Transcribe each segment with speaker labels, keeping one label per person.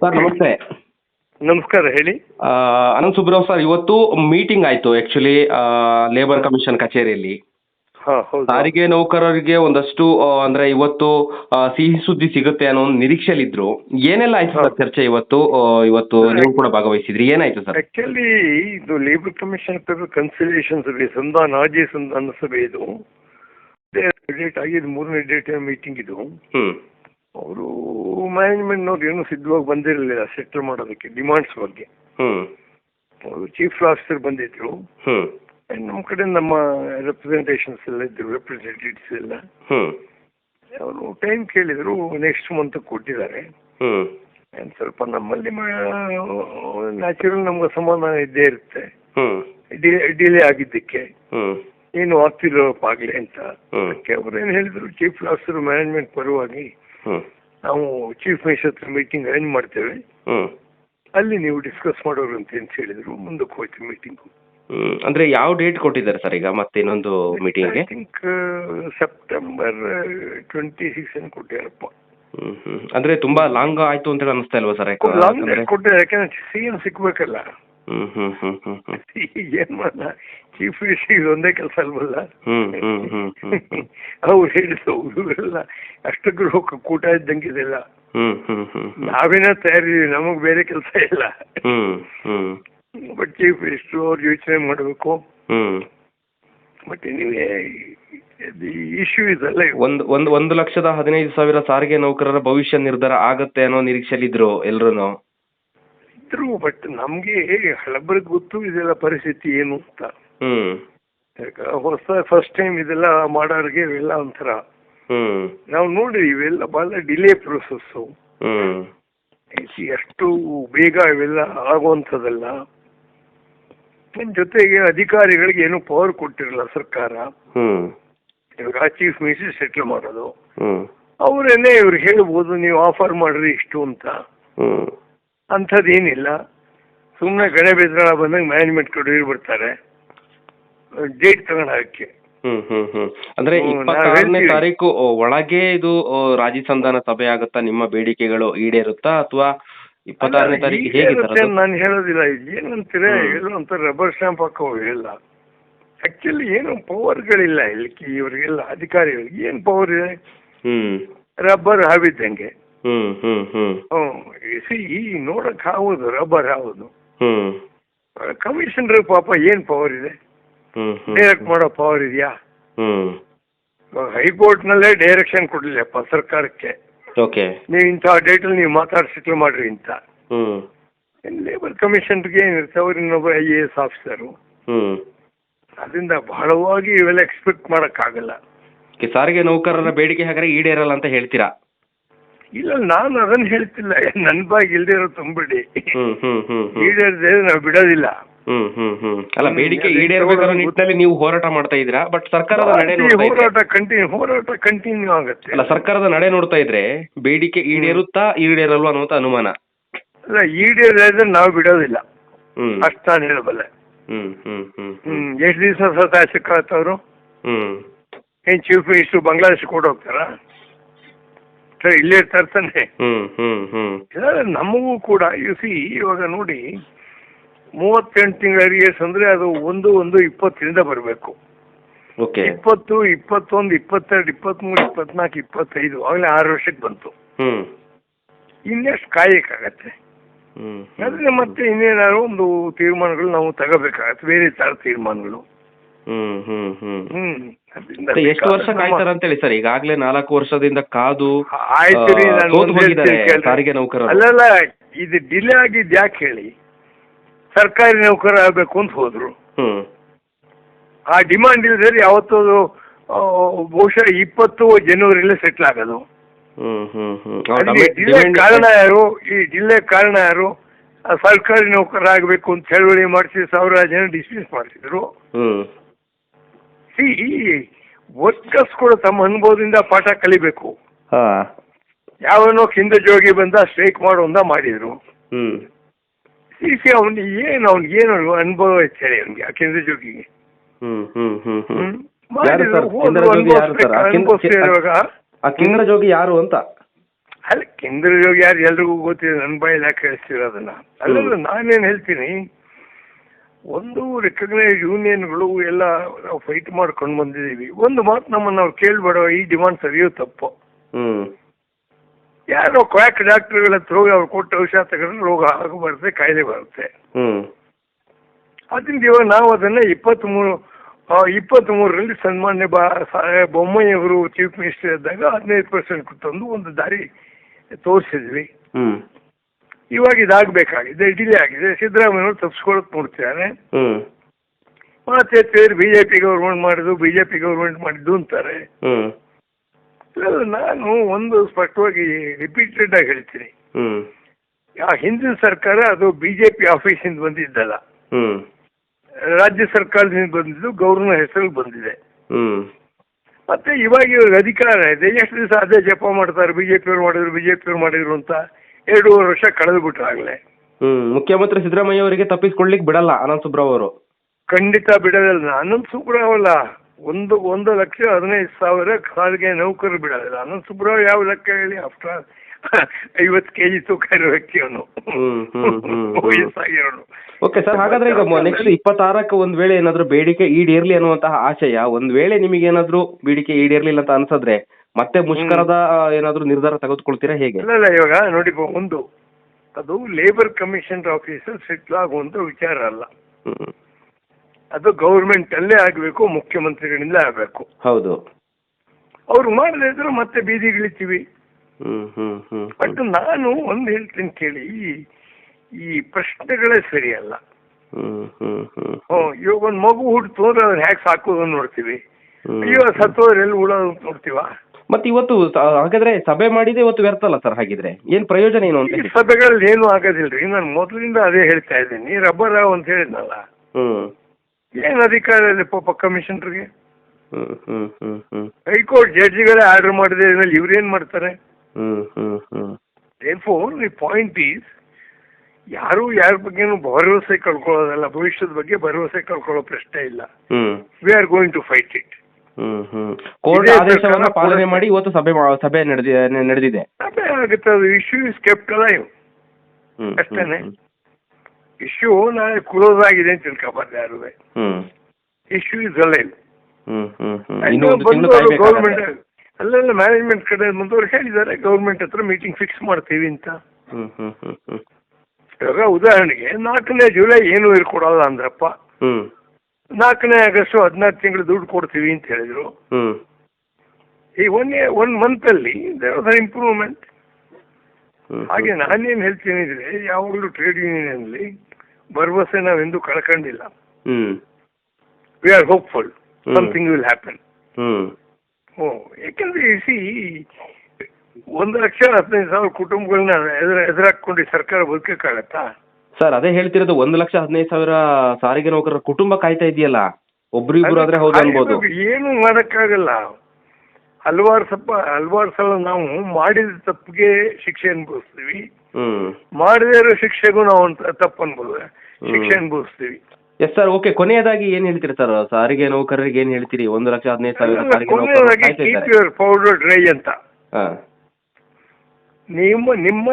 Speaker 1: Sir ನಮಸ್ತೆ.
Speaker 2: ನಮಸ್ಕಾರ ಹೇಳಿ.
Speaker 1: ಅನಂತ ಸುಬ್ರಹ್ಮ ಸುಬ್ರಾವ್ ಸರ್ ಇವತ್ತು ಮೀಟಿಂಗ್ ಆಯಿತು ಆಕ್ಚುಲಿ ಲೇಬರ್ ಕಮಿಷನ್ ಕಚೇರಿಯಲ್ಲಿ.
Speaker 2: ಹಾ ಹೌದು.
Speaker 1: ಸಾರಿಗೆ ನೌಕರರಿಗೆ ಒಂದಷ್ಟು ಆ, ಅಂದ್ರೆ ಇವತ್ತು ಆ, ಸಿಹಿ ಸುದ್ದಿ ಸಿಗುತ್ತೆ ಅನ್ನೋ ಒಂದು ನಿರೀಕ್ಷೆಯಲ್ಲಿದ್ರು. ಏನೆಲ್ಲ ಆಯ್ತು ಸರ್ ಚರ್ಚೆ ಇವತ್ತು ಆ, ಇವತ್ತು ನೀವು ಕೂಡ ಭಾಗವಹಿಸಿದ್ರಿ? ಏನಾಯ್ತು ಸರ್?
Speaker 2: ಆಕ್ಚುಲಿ ಇದು ಲೇಬರ್ ಕಮಿಷನ್ ಕನ್ಸಿಲೇಷನ್ ಸಭೆ ಸಂಧಾನ ಆಜಿ ಸಂಧಾನ ಸಭೆ ಇದು. ಡೇಟ್ ಇದು ಮೂರನೇ ಡೇಟ್ ಮೀಟಿಂಗ್ ಇದು.
Speaker 1: ಹ್ಮ್.
Speaker 2: ಅವರು ಮ್ಯಾನೇಜ್ಮೆಂಟ್ನವ್ರು ಏನು ಸಿದ್ಧವಾಗಿ ಬಂದಿರಲಿಲ್ಲ ಸೆಟ್ಲ್ ಮಾಡೋದಕ್ಕೆ ಡಿಮಾಂಡ್ಸ್ ಬಗ್ಗೆ. ಚೀಫ್ ಆಫೀಸರ್ ಬಂದಿದ್ರು. ನಮ್ಮ ಕಡೆ ನಮ್ಮ ರೆಪ್ರೆಸೆಂಟೇಷನ್ಸ್ ಎಲ್ಲ ಇದ್ರು ರೆಪ್ರೆಸೆಂಟೇಟಿವ್ಸ್ ಎಲ್ಲ. ಅವರು ಟೈಮ್ ಕೇಳಿದ್ರು ನೆಕ್ಸ್ಟ್ ಮಂತ್ ಕೊಟ್ಟಿದ್ದಾರೆ. ಸ್ವಲ್ಪ ನಮ್ಮಲ್ಲಿ ನ್ಯಾಚುರಲ್ ನಮ್ಗೆ ಸಮಾಧಾನ ಇದ್ದೇ ಇರುತ್ತೆ. ಡಿಲೇ ಆಗಿದ್ದಕ್ಕೆ.
Speaker 1: ಏನು
Speaker 2: ಏನು ಆಗ್ತಿರೋಪ್ಪಾಗ್ಲಿ ಅಂತ. ಅದಕ್ಕೆ ಅವ್ರು ಏನು ಹೇಳಿದ್ರು ಚೀಫ್ ಆಫೀಸರ್ ಮ್ಯಾನೇಜ್ಮೆಂಟ್ ಪರವಾಗಿ ನಾವು ಚೀಫ್ ಮಿನಿಸ್ಟರ್ ಹತ್ರ ಮೀಟಿಂಗ್ ಅರೇಂಜ್ ಮಾಡ್ತೇವೆ.
Speaker 1: ಹ್ಮ್.
Speaker 2: ಅಲ್ಲಿ ನೀವು ಡಿಸ್ಕಸ್ ಮಾಡೋರು ಅಂತ ಹೇಳಿದ್ರು. ಮುಂದಕ್ಕೆ ಹೋಯ್ತು ಮೀಟಿಂಗ್
Speaker 1: ಅಂದ್ರೆ ಯಾವ ಡೇಟ್ ಕೊಟ್ಟಿದ್ದಾರೆ ಸರ್ ಈಗ ಮತ್ತೆ ಇನ್ನೊಂದು
Speaker 2: meeting think September twenty six ಅನ್ನು ಕೊಟ್ಟಿರಪ್ಪ
Speaker 1: ಹ್ಮ್ ಹ್ಮ್. ಅಂದ್ರೆ ತುಂಬಾ ಲಾಂಗ್ ಆಯ್ತು ಅಂತ ಅನಿಸ್ತಾ ಇಲ್ವಾ ಸರ್
Speaker 2: ಲಾಂಗ್ ಕೊಟ್ಟಿದ್ದಾರೆ. ಯಾಕಂದ್ರೆ ಸಿ ಎಂ ಸಿಕ್ಬೇಕಲ್ಲ ಏನ್ ಮಾಡಲ್ಲ ಚೀಫ್ ಮಿನಿಸ್ಟರ್ ಇದೊಂದೇ ಕೆಲಸ ಅಲ್ವಲ್ಲ?
Speaker 1: ಹ್ಮ್ ಹ್ಮ್ ಹ್ಮ್ ಹ್ಮ್
Speaker 2: ಅವ್ರು ಹೇಳಿದ್ರು ಇವರೆಲ್ಲ ಅಷ್ಟಗ್ರು ಕೂಟ ಇದ್ದಂಗಿದೆಲ್ಲ.
Speaker 1: ನಾವೇನ ಹ್ಮ್ ಹ್ಮ್ ಹ್ಮ್.
Speaker 2: ನಾವೇನೋ ತಯಾರಿದೀವಿ ನಮಗ್ ಬೇರೆ ಕೆಲಸ ಇಲ್ಲ.
Speaker 1: Hmm hmm.
Speaker 2: But chief minister ಅವ್ರು ಯೋಚನೆ ಮಾಡಬೇಕು.
Speaker 1: ಹ್ಮ್.
Speaker 2: ಬಟ್ ನೀವೇ ಇಶ್ಯೂ ಇದಲ್ಲ
Speaker 1: ಒಂದು ಒಂದ್ ಒಂದ್ ಲಕ್ಷದ ಹದಿನೈದು ಸಾವಿರ ಸಾರಿಗೆ ನೌಕರರ ಭವಿಷ್ಯ ನಿರ್ಧಾರ ಆಗತ್ತೆ ಅನ್ನೋ ನಿರೀಕ್ಷೆಯಲ್ಲಿದ್ರು ಎಲ್ರು
Speaker 2: ಇದ್ರು ಬಟ್ ನಮ್ಗೆ ಹಳಬರಿಗೆ ಗೊತ್ತು ಇದೆಲ್ಲ ಪರಿಸ್ಥಿತಿ ಏನು ಅಂತ. ಹೊಸ ಫಸ್ಟ್ ಟೈಮ್ ಇದೆಲ್ಲ ಮಾಡೋರಿಗೆ ಇವೆಲ್ಲ ಒಂಥರ. ನಾವು ನೋಡಿ ಇವೆಲ್ಲ ಬಹಳ ಡಿಲೇ
Speaker 1: ಪ್ರೊಸೆಸ್
Speaker 2: ಎಷ್ಟು ಬೇಗ ಇವೆಲ್ಲ ಆಗುವಂಥದ್ದಲ್ಲ. ನನ್ ಜೊತೆಗೆ ಅಧಿಕಾರಿಗಳಿಗೆ ಏನು ಪವರ್ ಕೊಟ್ಟಿರಲ್ಲ ಸರ್ಕಾರ. ಇವಾಗ ಚೀಫ್ ಮಿನಿಸ್ಟರ್ ಸೆಟ್ಲ್ ಮಾಡೋದು. ಅವರೇನೆ ಇವ್ರು ಹೇಳ್ಬೋದು ನೀವು ಆಫರ್ ಮಾಡ್ರಿ ಇಷ್ಟು ಅಂತ. ಅಂಥದ್ದೇನಿಲ್ಲ. ಸುಮ್ಮನೆ ಗಣೆ ಬೆದ್ರಾಳ ಬಂದಾಗ ಮ್ಯಾನೇಜ್ಮೆಂಟ್ ಕಡೆ ಬರ್ತಾರೆ. ಡೇಟ್ ತಗೊಳಕ್ಕೆ
Speaker 1: ಹ್ಮ್ ಹ್ಮ್ ಹ್ಮ್. ಅಂದ್ರೆ ಇಪ್ಪತ್ತಾರನೇ ತಾರೀಕು ಒಳಗೆ ಇದು ರಾಜಿ ಸಂಧಾನ ಸಭೆ ಆಗುತ್ತಾ? ನಿಮ್ಮ ಬೇಡಿಕೆಗಳು ಈಡೇರುತ್ತಾ? ಅಥವಾ ಇಪ್ಪತ್ತಾರನೇ ತಾರೀಕು ಹೇಗೆ
Speaker 2: ನಾನು ಹೇಳೋದಿಲ್ಲ. ಏನಂತೀರ ಇಲ್ಲ ಒಂಥರ ರಬ್ಬರ್ ಸ್ಟ್ಯಾಂಪ್ ಹಾಕೋ ಇಲ್ಲ. ಆಕ್ಚುಲಿ ಏನು ಪವರ್ಗಳಿಲ್ಲ ಇಲ್ಲಿ ಇವರಿಗೆಲ್ಲ ಅಧಿಕಾರಿಗಳಿಗೆ ಏನು ಪವರ್ ಇದೆ?
Speaker 1: ಹ್ಮ್.
Speaker 2: ರಬ್ಬರ್ ಹಾವಿದ್ದಂಗೆ.
Speaker 1: ಹ್ಮ್ ಹ್ಮ್ ಹ್ಮ್.
Speaker 2: ಸಿ ನೋಡಕ್ ಹೌದು ರಬ್ಬರ್ ಆಗೋದು
Speaker 1: ಹ್ಮ್.
Speaker 2: ಕಮಿಷನರ್ ಪಾಪ ಏನ್ ಪವರ್ ಇದೆ?
Speaker 1: ಹ್ಮ್ ಹ್ಮ್.
Speaker 2: ಡೈರೆಕ್ಟ್ ಮಾಡೋ ಪವರ್ ಇದೆಯಾ?
Speaker 1: ಹ್ಮ್.
Speaker 2: ಹೈಕೋರ್ಟ್ ನಲ್ಲೇ ಡೈರೆಕ್ಷನ್ ಕೊಡ್ಲಿಲ್ಲಪ್ಪ ಸರ್ಕಾರಕ್ಕೆ.
Speaker 1: ಓಕೆ.
Speaker 2: ನೀವು ಇಂಥ ಡೇಟಲ್ಲಿ ನೀವು ಮಾತಾಡ್ಸಿಟ್ಲು ಸೆಟ್ಲ್ ಮಾಡ್ರಿ ಅಂತ.
Speaker 1: ಹ್ಮ್.
Speaker 2: ಲೇಬರ್ ಕಮಿಷನ್ಗೆ ಏನಿರುತ್ತೆ ಅವ್ರು ಇನ್ನೊಬ್ಬ I A S officer
Speaker 1: hmm.
Speaker 2: ಅದರಿಂದ ಬಹಳವಾಗಿ ಇವೆಲ್ಲ ಎಕ್ಸ್ಪೆಕ್ಟ್ ಮಾಡೋಕ್ಕಾಗಲ್ಲ.
Speaker 1: ಓಕೆ, ಸಾರಿಗೆ ನೌಕರರ ಬೇಡಿಕೆ ಹಾಗಾದ್ರೆ ಈಡೇರಲ್ಲ ಅಂತ ಹೇಳ್ತೀರಾ?
Speaker 2: ಇಲ್ಲ ನಾನು ಅದನ್ನ ಹೇಳ್ತಿಲ್ಲ. ನನ್ನ ಬಾಗಿ ಇಲ್ದೇ ಇರೋ ತುಂಬಿಡಿ
Speaker 1: ಹ್ಮ್ ಹ್ಮ್ ಹ್ಮ್ ಹ್ಮ್.
Speaker 2: ಈಡೇರದೆ ನಾವು ಬಿಡೋದಿಲ್ಲ.
Speaker 1: ಹ್ಮ್ ಹ್ಮ್ ಹ್ಮ್. ಅಲ್ಲ ಬೇಡಿಕೆ ಈಡೇರಬೇಕಾದ ನಿಟ್ಟಿನಲ್ಲಿ ನೀವು ಹೋರಾಟ ಮಾಡ್ತಾ ಇದ್ದೀರಾ? ಬಟ್ ಸರ್ಕಾರದ ನಡೆ
Speaker 2: ಈ
Speaker 1: ನೋಡ್ತಾ ಇದ್ರೆ
Speaker 2: ಹೋರಾಟ ಕಂಟಿನ್ಯೂ ಹೋರಾಟ ಕಂಟಿನ್ಯೂ ಆಗುತ್ತೆ.
Speaker 1: ಅಲ್ಲ ಸರ್ಕಾರದ ನಡೆ ನೋಡ್ತಾ ಇದ್ರೆ ಬೇಡಿಕೆ ಈಡೇರುತ್ತಾ ಈಡೇರಲ್ವಾ ಅನ್ನುವಂತ ಅನುಮಾನ?
Speaker 2: ಅಲ್ಲ ಈಡೇರದೆ ನಾವು ಬಿಡೋದಿಲ್ಲ.
Speaker 1: ಹ್ಮ್.
Speaker 2: ಅಷ್ಟು ನಾನು ಹೇಳಬಲ್ಲೆ.
Speaker 1: ಹ್ಮ್ ಹ್ಮ್ ಹ್ಮ್ ಹ್ಮ್.
Speaker 2: ಹ್ಮ್ ಎಷ್ಟು ದಿವಸ ಸತ ಸಿಕ್ಕಾತವ್ರು
Speaker 1: ಹ್ಮ್.
Speaker 2: ಏನ್ ಚೀಫ್ ಮಿನಿಸ್ಟರ್ ಬಾಂಗ್ಲಾದೇಶ ಕೊಟ್ಟು ಹೋಗ್ತಾರಾ ಇಲ್ಲೇ ತರ್ತಾನೆ ನಮಗೂ ಕೂಡ ಯು ಸಿ ಇವಾಗ ನೋಡಿ ಮೂವತ್ತೆಂಟು ತಿಂಗಳ ಅರಿಯರ್ಸ್ ಅಂದ್ರೆ ಅದು ಒಂದು ಒಂದು ಇಪ್ಪತ್ತರಿಂದ ಬರಬೇಕು.
Speaker 1: ಓಕೆ
Speaker 2: ಇಪ್ಪತ್ತು ಇಪ್ಪತ್ತೊಂದು ಇಪ್ಪತ್ತೆರಡು ಇಪ್ಪತ್ಮೂರು ಇಪ್ಪತ್ನಾಲ್ಕು ಇಪ್ಪತ್ತೈದು ಆಗಲೇ ಆರು ವರ್ಷಕ್ಕೆ ಬಂತು. ಇನ್ನೆಷ್ಟು ಕಾಯಕ್ಕಾಗತ್ತೆ? ಆದ್ರೆ ಮತ್ತೆ ಇನ್ನೇನಾದ್ರು ಒಂದು ತೀರ್ಮಾನಗಳು ನಾವು ತಗೋಬೇಕಾಗತ್ತೆ ಬೇರೆ ತರ ತೀರ್ಮಾನಗಳು.
Speaker 1: ಹ್ಮ್. ಮತ್ತೆ ಎಷ್ಟು ವರ್ಷ ಕಾಯ್ತಾರ ಅಂತ ಹೇಳಿ ಸರ್. ಈಗಾಗ್ಲೇ ನಾಲ್ಕು ವರ್ಷದಿಂದ ಕಾದು
Speaker 2: ಆಯ್ತು ರೀ, ನಾನು
Speaker 1: ಸೋತು
Speaker 2: ಒಂದ್
Speaker 1: ಹೋಗಿದ್ದಾರೆ
Speaker 2: ಹೇಳ್ತೀನಿ
Speaker 1: ಸಾರಿಗೆ ನೌಕರರು.
Speaker 2: ಅಲ್ಲಲ್ಲ ಇದು ಡಿಲೇ ಆಗಿದ್ಯಾಕ್ ಯಾಕೆ ಹೇಳಿ? ಸರ್ಕಾರಿ ನೌಕರ ಆಗ್ಬೇಕು ಅಂತ ಹೋದ್ರು.
Speaker 1: ಹ್ಮ್.
Speaker 2: ಆ ಡಿಮಾಂಡ್ ಇಲ್ಲದ್ರೆ ಯಾವತ್ತೂ ಅದು, ಆ, ಬಹುಶಃ ಇಪ್ಪತ್ತು ಜನವರಿಲೇ ಸೆಟ್ಲ್ ಆಗೋದು.
Speaker 1: ಹ್ಮ್ ಹ್ಮ್ ಹ್ಮ್.
Speaker 2: ಅಲ್ಲಿ ಡಿಲೇ ಕಾರಣ ಯಾರು? ಈ ಡಿಲೇ ಕಾರಣ ಯಾರು? ಆ ಸರ್ಕಾರಿ ನೌಕರ ಆಗಬೇಕು ಅಂತ ಚಳವಳಿ ಮಾಡಿಸಿ ಸಾವಿರಾರು ಜನ ಡಿಸ್ಮಿಸ್ ಮಾಡಿಸಿದ್ರು.
Speaker 1: ಹ್ಮ್.
Speaker 2: ಸಿ ವರ್ಕರ್ಸ್ ಕೂಡ ತಮ್ಮ ಅನುಭವದಿಂದ ಪಾಠ ಕಲಿಬೇಕು.
Speaker 1: ಹಾ.
Speaker 2: ಯಾವನೋ ಕಿಂದ ಜೋಗಿ ಬಂದ ಸ್ಟ್ರೈಕ್ ಮಾಡುವಂತ ಮಾಡಿದ್ರು.
Speaker 1: ಹ್ಮ್.
Speaker 2: ಸಿ ಸಿ ಏನು ಅವ್ನಿಗೆ ಏನು ಅನುಭವ ಹೇಳಿ ಅವ್ನಿಗೆ ಆ ಕಿಂದ ಜೋಗಿಗೆ?
Speaker 1: ಹ್ಮ್ ಹ್ಮ್ ಹ್ಮ್ ಹ್ಮ್.
Speaker 2: ಹ್ಮ್?
Speaker 1: ಯಾರು ಸರ್?
Speaker 2: ಹೋದ್ರು,
Speaker 1: ಕಿನ್ನರ ಜೋಗಿ ಯಾರು ಸರ್? ಆ ಕಿನ್-
Speaker 2: ಅನುಭವಿಸ್ಬೇಕು,
Speaker 1: ಆ ಕಿನ್ನರ ಜೋಗಿ ಯಾರು ಅಂತ?
Speaker 2: ಅಲ್ಲ ಕೇಂದ್ರ ಯೋಗಿ ಯಾರು ಎಲ್ರಿಗೂ ಗೊತ್ತಿದೆ ನನ್ನ ಬಾಯಿ ಯಾಕೆ ಹೇಳ್ತೀರ ಅದನ್ನ? ಅಲ್ಲಲ್ಲ ನಾನೇನು ಹೇಳ್ತೀನಿ. ಒಂದು ರೆಕಗ್ನೈಸ್ ಯೂನಿಯನ್ಗಳು ಎಲ್ಲ ನಾವು ಫೈಟ್ ಮಾಡ್ಕೊಂಡು ಬಂದಿದ್ದೀವಿ. ಒಂದು ಮಾತು ನಮ್ಮನ್ನು ನಾವು ಕೇಳ್ಬೇಡ ಈ ಡಿಮಾಂಡ್ ಸರಿಯೋ ತಪ್ಪು. ಯಾರೋ ಕ್ವಾಕ್ ಡಾಕ್ಟರ್ಗಳ ಹತ್ರ ಹೋಗಿ ಅವ್ರು ಕೊಟ್ಟು ಔಷಧ ತಗೊಂಡ್ರೆ ರೋಗ ಆಗ ಬರುತ್ತೆ ಕಾಯಿಲೆ ಬರುತ್ತೆ. ಅದರಿಂದ ಇವಾಗ ನಾವು ಅದನ್ನ ಇಪ್ಪತ್ತ್ಮೂರು ಇಪ್ಪತ್ತ್ಮೂರರಲ್ಲಿ ಸನ್ಮಾನ್ಯ ಬಾ ಸನ್ಮಾನ್ಯ ಬೊಮ್ಮಯ್ಯವರು ಚೀಫ್ ಮಿನಿಸ್ಟರ್ ಇದ್ದಾಗ ಹದಿನೈದು ಪರ್ಸೆಂಟ್ ತಂದು ಒಂದು ದಾರಿ ತೋರಿಸಿದ್ವಿ. ಇವಾಗ ಇದಾಗಬೇಕಾಗಿದೆ ಡಿಲೇ ಆಗಿದೆ. ಸಿದ್ದರಾಮಯ್ಯವರು ತಪ್ಪಿಸ್ಕೊಳಕ್ ನೋಡ್ತಿದ್ದಾರೆ
Speaker 1: ಹ್ಮ್.
Speaker 2: ಮತ್ತೆ ಬಿ ಜೆ ಪಿ ಗೌರ್ಮೆಂಟ್ ಮಾಡಿದ್ದು ಬಿ ಜೆ ಪಿ ಗೌರ್ಮೆಂಟ್ ಮಾಡಿದ್ದು ಅಂತಾರೆ.
Speaker 1: ಹ್ಮ್.
Speaker 2: ನಾನು ಒಂದು ಸ್ಪಷ್ಟವಾಗಿ ರಿಪೀಟೆಡ್ ಆಗಿ ಹೇಳ್ತೀನಿ.
Speaker 1: ಹ್ಮ್.
Speaker 2: ಆ ಹಿಂದಿನ ಸರ್ಕಾರ ಅದು ಬಿ ಜೆ ಪಿ ಆಫೀಸಿಂದ ಬಂದಿದ್ದಲ್ಲ.
Speaker 1: ಹ್ಮ್.
Speaker 2: ರಾಜ್ಯ ಸರ್ಕಾರದಿಂದ ಬಂದಿದ್ದು ಗೌರ್ನರ್ ಹೆಸರಲ್ಲಿ ಬಂದಿದೆ.
Speaker 1: ಹ್ಮ್.
Speaker 2: ಮತ್ತೆ ಇವಾಗ ಇವಾಗ ಅಧಿಕಾರ ಇದೆ. ಎಷ್ಟು ದಿವಸ ಅದೇ ಜಪ ಮಾಡ್ತಾರೆ ಬಿಜೆಪಿಯವ್ರು ಮಾಡಿದ್ರು ಬಿಜೆಪಿಯವ್ರು ಮಾಡಿದ್ರು ಅಂತ. ಎರಡೂವರೆ ವರ್ಷ ಕಳೆದು ಬಿಟ್ರು ಆಗ್ಲೇ.
Speaker 1: ಹ್ಮ್ ಮುಖ್ಯಮಂತ್ರಿ ಸಿದ್ದರಾಮಯ್ಯ ಅವರಿಗೆ ತಪ್ಪಿಸ್ಕೊಳ್ಲಿಕ್ಕೆ ಬಿಡಲ್ಲ ಅನಂತ್ ಸುಬ್ರಾವ್ ಅವರು.
Speaker 2: ಖಂಡಿತ ಬಿಡೋದಿಲ್ಲ ಅನಂತ್ ಸುಬ್ರಾವ್ ಅಲ್ಲ ಒಂದು ಒಂದು ಲಕ್ಷ ಹದಿನೈದು ಸಾವಿರ ಸಾರಿಗೆ ನೌಕರರು ಬಿಡೋದಿಲ್ಲ ಅನಂತ್ ಸುಬ್ರಾವ್ ಯಾವ ಲೆಕ್ಕ ಹೇಳಿ ಆಫ್ಟರ್ ಐವತ್ತು ಕೆ ಜಿ ತೂಕ ಇರೋ ವ್ಯಕ್ತಿ ಅವನು.
Speaker 1: ಹ್ಮ್, ಹ್ಮ್, ಹ್ಮ್, ಹ್ಮ್.
Speaker 2: ವಯಸ್ಸಾಗಿರೋನು
Speaker 1: ಓಕೆ ಸರ್ ಹಾಗಾದ್ರೆ ಈಗ ನೆಕ್ಸ್ಟ್ ಇಪ್ಪತ್ತಾರಕ್ಕೆ ಒಂದ್ ವೇಳೆ ಏನಾದ್ರು ಬೇಡಿಕೆ ಈಡೇರ್ಲಿ ಅನ್ನುವಂತಹ ಆಶಯ ಒಂದ್ ವೇಳೆ ನಿಮಗೆ ಏನಾದ್ರು ಬೇಡಿಕೆ ಈಡೇರ್ಲಿಲ್ಲ ಅಂತ ಅನ್ಸದ್ರೆ ಮತ್ತೆ ಮುಷ್ಕರದ ಏನಾದರೂ ನಿರ್ಧಾರ ತೆಗೆದುಕೊಳ್ತೀರಾ ಹೇಗೆ?
Speaker 2: ಇಲ್ಲ ಇಲ್ಲ ಇವಾಗ ನೋಡಿ ಬ- ಒಂದು ಅದು ಲೇಬರ್ ಕಮಿಷನ್ ಆಫೀಸರ್ ಸೆಟ್ಲ್ ಆಗುವಂತ ವಿಚಾರ ಅಲ್ಲ. ಅದು ಗೌರ್ಮೆಂಟ್ ಅಲ್ಲೇ ಆಗಬೇಕು ಮುಖ್ಯಮಂತ್ರಿಗಳಿಂದ ಆಗಬೇಕು.
Speaker 1: ಹೌದು.
Speaker 2: ಅವ್ರು ಮಾಡದೇ ಇದ್ರೆ ಮತ್ತೆ ಬೀದಿಗಿಳಿತೀವಿ ಬಟ್ ನಾನು ಒಂದು ಹೇಳ್ತೀನಿ ಕೇಳಿ ಈ- ಪ್ರಶ್ನೆಗಳೇ ಸರಿಯಲ್ಲ. ಇವಾಗ ಒಂದು ಮಗು ಹುಟ್ಟಿತು ಅಂದ್ರೆ ಅದನ್ನ ಹ್ಯಾಕ್ ಸಾಕೋದನ್ನ ನೋಡ್ತೀವಿ. ಅಯ್ಯೋ ಸತ್ತೋದ್ರೆ ಎಲ್ಲಿ ಉಳೋದು ನೋಡ್ತೀವ?
Speaker 1: ಮತ್ತೆ ಇವತ್ತು ಸ- ಹಾಗಾದ್ರೆ ಸಭೆ ಮಾಡಿದೆ ಇವತ್ತು ವ್ಯರ್ಥ ಅಲ್ಲ ಸರ್ ಹಾಗಿದ್ರೆ? ಏನ್ ಪ್ರಯೋಜನ ಏನು ಅಂತ
Speaker 2: ಈ
Speaker 1: ಹೇಳಿ?
Speaker 2: ಸಭೆಗಳಲ್ಲಿ ಏನು ಆಗೋದಿಲ್ರಿ. ನಾನು ಮೊದಲಿಂದ ಅದೇ ಹೇಳ್ತಾ ಇದ್ದೀನಿ. ರಬ್ಬರ್ ರಾವ್ ಅಂತ ಹೇಳಿದ್ನಲ್ಲ.
Speaker 1: ಹ್ಮ್.
Speaker 2: ಏನು ಅಧಿಕಾರ ಇದೆ ಪಾಪ ಕಮಿಷನರ್ಗೆ?
Speaker 1: ಹ್ಮ್ ಹ್ಮ್ ಹ್ಮ್ ಹ್ಮ್.
Speaker 2: ಹೈಕೋರ್ಟ್ ಜಡ್ಜಿಗಳೇ ಆರ್ಡರ್ ಮಾಡಿದೆ ಇವ್ರು ಇವ್ರೇನ್ ಮಾಡ್ತಾರೆ?
Speaker 1: Hmm hmm hmm.
Speaker 2: The point is ಯಾರು ಯಾರ ಬಗ್ಗೆನೂ ಭರವಸೆ ಕಳ್ಕೊಳ್ಳೋದಲ್ಲ. ಭವಿಷ್ಯದ ಬಗ್ಗೆ ಭರವಸೆ ಕಳ್ಕೊಳ್ಳೋ ಪ್ರಶ್ನೆ ಇಲ್ಲ.
Speaker 1: ಹ್ಮ್.
Speaker 2: We are going to fight it
Speaker 1: hmm hmm. Court
Speaker 2: ಇದೇ
Speaker 1: ಆದೇಶವನ್ನ ಪಾಲನೆ
Speaker 2: ಕೋರ್ಟ್-
Speaker 1: ಮಾಡಿ ಇವತ್ತು ಸಭೆ ಮಾ- ಸಭೆ ನಡೆದಿದೆ ನಡೆದಿದೆ.
Speaker 2: ಅದೇ ಆಗುತ್ತೆ ಅದು issue is kept alive
Speaker 1: hmm
Speaker 2: ಅಷ್ಟೇನೆ. ಇಶ್ಯೂ ನಾಳೆ ಕ್ಲೋಸ್ ಆಗಿದೆ ಅಂತ ತಿಳ್ಕೊಬಾರ್ದು ಯಾರು
Speaker 1: ಹ್ಮ್.
Speaker 2: Issue is alive
Speaker 1: hmm hmm hmm. ಇನ್ನು ಒಂದು ತಿಂಗಳು
Speaker 2: ಗೌರ್ಮೆಂಟ್
Speaker 1: ಕಾಯ್ಬೇಕಾಗತ್ತೆ.
Speaker 2: ಅಲ್ಲೆಲ್ಲ ಮ್ಯಾನೇಜ್ಮೆಂಟ್ ಕಡೆ ಬಂದವರು ಹೇಳಿದ್ದಾರೆ ಗೌರ್ಮೆಂಟ್ ಹತ್ರ ಮೀಟಿಂಗ್ ಫಿಕ್ಸ್ ಮಾಡ್ತೀವಿ ಅಂತ.
Speaker 1: ಹ್ಮ್ ಹ್ಮ್ ಹ್ಮ್ ಹ್ಮ್.
Speaker 2: ಇವಾಗ ಉದಾಹರಣೆಗೆ ನಾಲ್ಕನೇ ಜುಲೈ ಏನು ಇರ್ಕೊಡಲ್ಲ ಅಂದ್ರಪ್ಪ.
Speaker 1: ಹ್ಮ್.
Speaker 2: ನಾಲ್ಕನೇ ಆಗಸ್ಟ್ ಹದಿನಾರು ತಿಂಗಳು ದುಡ್ಡು ಕೊಡ್ತೀವಿ ಅಂತ ಹೇಳಿದ್ರು.
Speaker 1: ಹ್ಮ್.
Speaker 2: ಈ ಒನ್ ಒನ್ ಮಂತಲ್ಲಿ ಇಂಪ್ರೂವ್ಮೆಂಟ್
Speaker 1: ಹ್ಮ್
Speaker 2: ಹಾಗೆ ನಾನೇನು ಹೇಳ್ತೀನಿ ಅಂದ್ರೆ ಯಾವಾಗಲೂ ಟ್ರೇಡ್ ಯೂನಿಯನ್ಲಿ ಭರವಸೆ ನಾವೆಂದೂ ಕಳ್ಕೊಂಡಿಲ್ಲ. We are hopeful. Something will happen oh ಯಾಕಂದ್ರೆ ಸಿ ಒಂದು ಲಕ್ಷ ಹದಿನೈದು ಸಾವಿರ ಕುಟುಂಬಗಳನ್ನ ಎದುರು ಎದುರಾಕೊಂಡು ಸರ್ಕಾರ ಬದುಕಕ್ಕಾಗತ್ತಾ
Speaker 1: ಸರ್ ಅದೇ ಹೇಳ್ತಿರೋದು ಒಂದು ಲಕ್ಷ ಹದಿನೈದು ಸಾವಿರ ಸಾರಿಗೆ ನೌಕರರ ಕುಟುಂಬ ಕಾಯ್ತಾ ಇದೆಯಲ್ಲ? ಒಬ್ರು ಇಬ್ರು ಆದ್ರೆ ಹೌದು ಅನ್ಬೋದು.
Speaker 2: ಏನು ಮಾಡೋಕ್ಕಾಗಲ್ಲ. ಹಲವಾರು ಸಪ್ಪ ಹಲವಾರು ಸಲ ನಾವು ಮಾಡಿದ ತಪ್ಪಿಗೆ ಶಿಕ್ಷೆ ಅನುಭವಿಸ್ತೀವಿ.
Speaker 1: ಹ್ಮ್.
Speaker 2: ಮಾಡದೇ ಇರೋ ಶಿಕ್ಷೆಗೂ ನಾವು ಒಂದು ತಪ್ಪು ಅನ್ಬೋದು. ಶಿಕ್ಷೆ ಅನುಭವಿಸ್ತೀವಿ.
Speaker 1: ಎಸ್ ಸರ್ ಓಕೆ ಕೊನೆಯದಾಗಿ ಏನ್ ಹೇಳ್ತೀರಿ ಸರ್ ಸಾರಿಗೆ ನೌಕರರಿಗೆ ಏನ್ ಹೇಳ್ತೀರಿ? ಒಂದು ಲಕ್ಷ ಹದಿನೈದು ಸಾವಿರ ಸಾರಿಗೆ ನೌಕರರು
Speaker 2: ಕೊನೆಯದಾಗಿ
Speaker 1: ಕಾಯ್ತಾ
Speaker 2: ಕೀಪ್
Speaker 1: ಇದ್ದಾರೆ
Speaker 2: ಯುವರ್ ಪೌಡರ್ ಡ್ರೈ ಅಂತ.
Speaker 1: ಹಾ.
Speaker 2: ನಿಮ್ಮ ನಿಮ್ಮ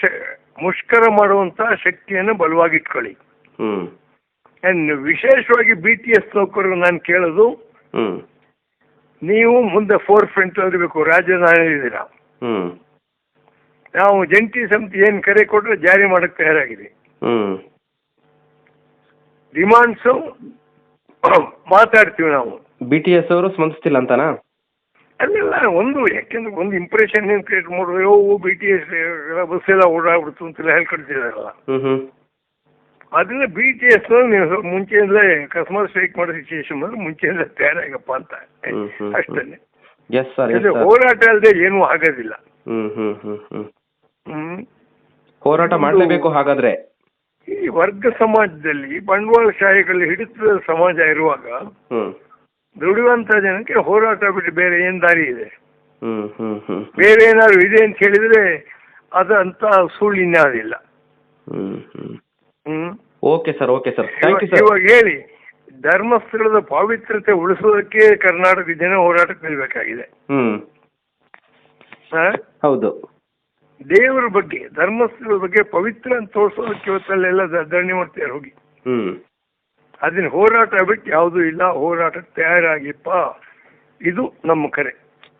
Speaker 2: ಶ- ಮುಷ್ಕರ ಮಾಡುವಂತ ಶಕ್ತಿಯನ್ನು ಬಲವಾಗಿಟ್ಕೊಳ್ಳಿ. ವಿಶೇಷವಾಗಿ ಬಿ ಟಿ ಎಸ್ ನೌಕರರು ನಾನು ಕೇಳೋದು ನೀವು ಮುಂದೆ ಫೋರ್ ಫ್ರಂಟ್ ಇರಬೇಕು ರಾಜಧಾನಿದ್ದೀರಾ
Speaker 1: ಹ್ಮ್.
Speaker 2: ನಾವು ಜಂಟಿ ಸಮಿತಿ ಏನು ಕರೆ ಕೊಟ್ಟರೆ ಜಾರಿ ಮಾಡಕ್ಕೆ ತಯಾರಾಗಿದೆ. ಡಿಮಾಂಡ್ಸು ಮಾತಾಡ್ತೀವಿ ನಾವು.
Speaker 1: ಬಿ ಟಿ ಎಸ್ ಅವರು ಸ್ಪಂದಿಸ್ತಿಲ್ಲ ಅಂತನಾ?
Speaker 2: ಅಲ್ಲೆಲ್ಲ ಒಂದು ಯಾಕೆಂದ್ರೆ ಒಂದು ಇಂಪ್ರೆಷನ್ ಏನು ಕ್ರಿಯೇಟ್ ಮಾಡಿದ್ರೆ oh B T S bus ಎಲ್ಲ ಓಡಾಡ್ಬಿಡ್ತು ಅಂತೆಲ್ಲ ಹೇಳ್ಕೊಡ್ತಿದಾರಲ್ಲ.
Speaker 1: ಹ್ಮ್ ಹ್ಮ್
Speaker 2: ಅದನ್ನ ಬಿ ಟಿ ಎಸ್ ನೀವು ಮುಂಚೆಯಿಂದಲೇ ಕಸ್ಟಮರ್ ಸ್ಟ್ರೈಕ್ ಮಾಡೋ ಸಿಚುವೇಶನ್ ಬಂದ್ರೆ ಮುಂಚೆಯಿಂದ ತಯಾರಾಗಪ್ಪ ಅಂತ. ಅಷ್ಟೇ
Speaker 1: ಎಸ್ ಸರ್ ಎಸ್
Speaker 2: ಹೋರಾಟ ಅಲ್ಲದೆ ಏನೂ ಆಗೋದಿಲ್ಲ.
Speaker 1: ಹೋರಾಟ ಮಾಡಲೇಬೇಕು ಹಾಗಾದ್ರೆ.
Speaker 2: ಈ ವರ್ಗ ಸಮಾಜದಲ್ಲಿ ಬಂಡವಾಳ ಬಂಡವಾಳಶಾಹಿಗಳು ಹಿಡಿತದ ಸಮಾಜ ಇರುವಾಗ ದುಡಿಯುವಂತ ಜನಕ್ಕೆ ಹೋರಾಟ ಬಿಟ್ಟು ಬೇರೆ ಏನ್ ದಾರಿ ಇದೆ?
Speaker 1: ಹ್ಮ್ ಹ್ಮ್ ಹ್ಮ್
Speaker 2: ಬೇರೆ ಏನಾದ್ರು ಇದೆ ಅಂತ ಹೇಳಿದ್ರೆ ಅದಂತ ಸುಳ್ಳು ಇಲ್ಲ
Speaker 1: hmm hmm.
Speaker 2: Hmm?
Speaker 1: Okay sir okay sir. Thank you
Speaker 2: ಇವಾಗ-
Speaker 1: ಸರ್
Speaker 2: ಇವಾಗ ಹೇಳಿ ಧರ್ಮಸ್ಥಳದ ಪಾವಿತ್ರತೆ ಉಳಿಸೋದಕ್ಕೆ ಕರ್ನಾಟಕ ಜನ ಹೋರಾಟಕ್ಕೆ ನಿಲ್ಬೇಕಾಗಿದೆ.
Speaker 1: ಹ್ಮ್.
Speaker 2: ಹಾ?
Speaker 1: ಹೌದು.
Speaker 2: ದೇವರ ಬಗ್ಗೆ ಧರ್ಮಸ್ಥಳದ ಬಗ್ಗೆ ಪವಿತ್ರ ಅಂತ ತೋರಿಸೋದಕ್ಕೆ ಇವತ್ತಲ್ಲೆಲ್ಲ ದ- ಧರಣಿ ಮಾಡ್ತಾರೆ ಹೋಗಿ.
Speaker 1: ಹ್ಮ್.
Speaker 2: ಅದನ್ನ ಹೋರಾಟ ಬಿಟ್ಟು ಯಾವುದೂ ಇಲ್ಲ. ಹೋರಾಟ ತಯಾರಾಗಿಪ್ಪ. ಇದು ನಮ್ಮ ಕರೆ.